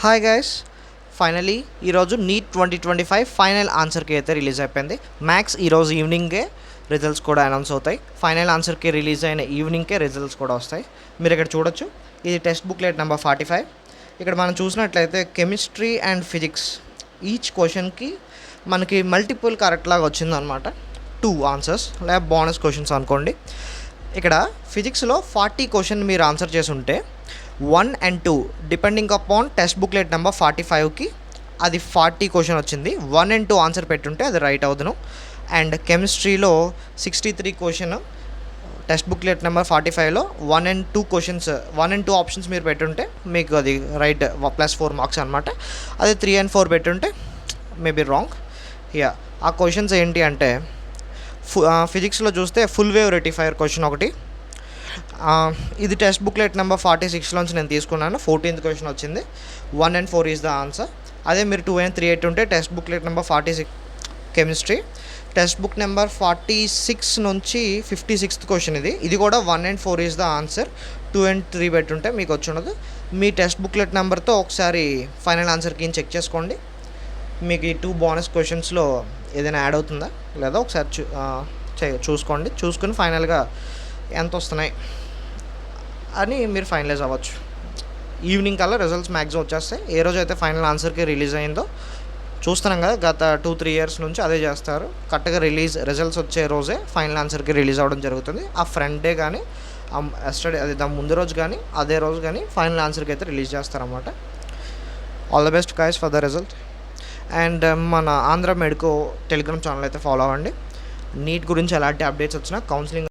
Hi guys finally ఈరోజు NEET twenty twenty five final ఆన్సర్కి అయితే release అయిపోయింది. మ్యాథ్స్ ఈరోజు ఈవినింగే రిజల్ట్స్ కూడా అనౌన్స్ అవుతాయి. ఫైనల్ ఆన్సర్కి రిలీజ్ అయిన ఈవినింగ్కే రిజల్ట్స్ కూడా వస్తాయి. మీరు ఇక్కడ చూడొచ్చు. ఇది text booklet number forty five ఇక్కడ మనం చూసినట్లయితే కెమిస్ట్రీ అండ్ ఫిజిక్స్ ఈచ్ క్వశ్చన్కి మనకి మల్టిపుల్ కరెక్ట్ లాగా వచ్చిందనమాట టూ ఆన్సర్స్ లేదా బోనస్ క్వశ్చన్స్ అనుకోండి. ఇక్కడ ఫిజిక్స్లో ఫార్టీ క్వశ్చన్ మీరు ఆన్సర్ చేసి ఉంటే one and two depending upon text booklet number forty ఫైవ్కి అది ఫార్టీ క్వశ్చన్ వచ్చింది. వన్ అండ్ టూ ఆన్సర్ పెట్టుంటే అది రైట్ అవుదును. అండ్ కెమిస్ట్రీలో sixty three question text booklet number forty ఫైవ్లో one and two questions one and two options మీరు పెట్టుంటే మీకు అది రైట్ ప్లస్ ఫోర్ మార్క్స్ అనమాట అదే త్రీ అండ్ ఫోర్ పెట్టుంటే మేబీ రాంగ్ యా ఆ క్వశ్చన్స్ ఏంటి అంటే ఫు ఫిజిక్స్లో చూస్తే ఫుల్ వేవ్ రెటిఫైర్ క్వశ్చన్ ఒకటి ఇది టెక్స్ట్ బుక్లెట్ నెంబర్ ఫార్టీ సిక్స్లోంచి నేను తీసుకున్నాను. ఫోర్టీన్త్ క్వశ్చన్ వచ్చింది. One and four is the answer. అదే మీరు టూ అండ్ త్రీ ఎయిట్ ఉంటే text booklet number forty six chemistry. Text book number forty six నుంచి ఫిఫ్టీ సిక్స్త్ క్వశ్చన్ ఇది. ఇది కూడా one and four is the answer. Two and three పెట్టుంటే మీకు వచ్చి ఉండదు. మీ టెక్స్ట్ బుక్లెట్ నెంబర్తో ఒకసారి ఫైనల్ ఆన్సర్కి చెక్ చేసుకోండి. మీకు ఈ టూ బోనస్ క్వశ్చన్స్లో ఏదైనా యాడ్ అవుతుందా? లేదా ఒకసారి చూ చే- చూసుకోండి. చూసుకుని ఫైనల్గా ఎంత వస్తున్నాయి అని మీరు ఫైనలైజ్ అవ్వచ్చు. ఈవినింగ్ కల్లా రిజల్ట్స్ మ్యాక్సిమం వచ్చేస్తాయి. ఏ రోజు అయితే ఫైనల్ ఆన్సర్కి రిలీజ్ అయిందో చూస్తున్నాం కదా గత టూ త్రీ ఇయర్స్ నుంచి అదే చేస్తారు. కరెక్ట్గా రిలీజ్ రిజల్ట్స్ వచ్చే రోజే ఫైనల్ ఆన్సర్కి రిలీజ్ అవ్వడం జరుగుతుంది. ఆ ఫ్రంట్ డే కానీ ఎస్టర్డే అది దాని ముందు రోజు కానీ అదే రోజు కానీ ఫైనల్ ఆన్సర్కి అయితే రిలీజ్ చేస్తారన్నమాట. All the best guys for the result and మన ఆంధ్ర మెడికో టెలిగ్రామ్ ఛానల్ అయితే ఫాలో అవ్వండి. నీట్ గురించి ఎలాంటి అప్డేట్స్ వచ్చినా కౌన్సిలింగ్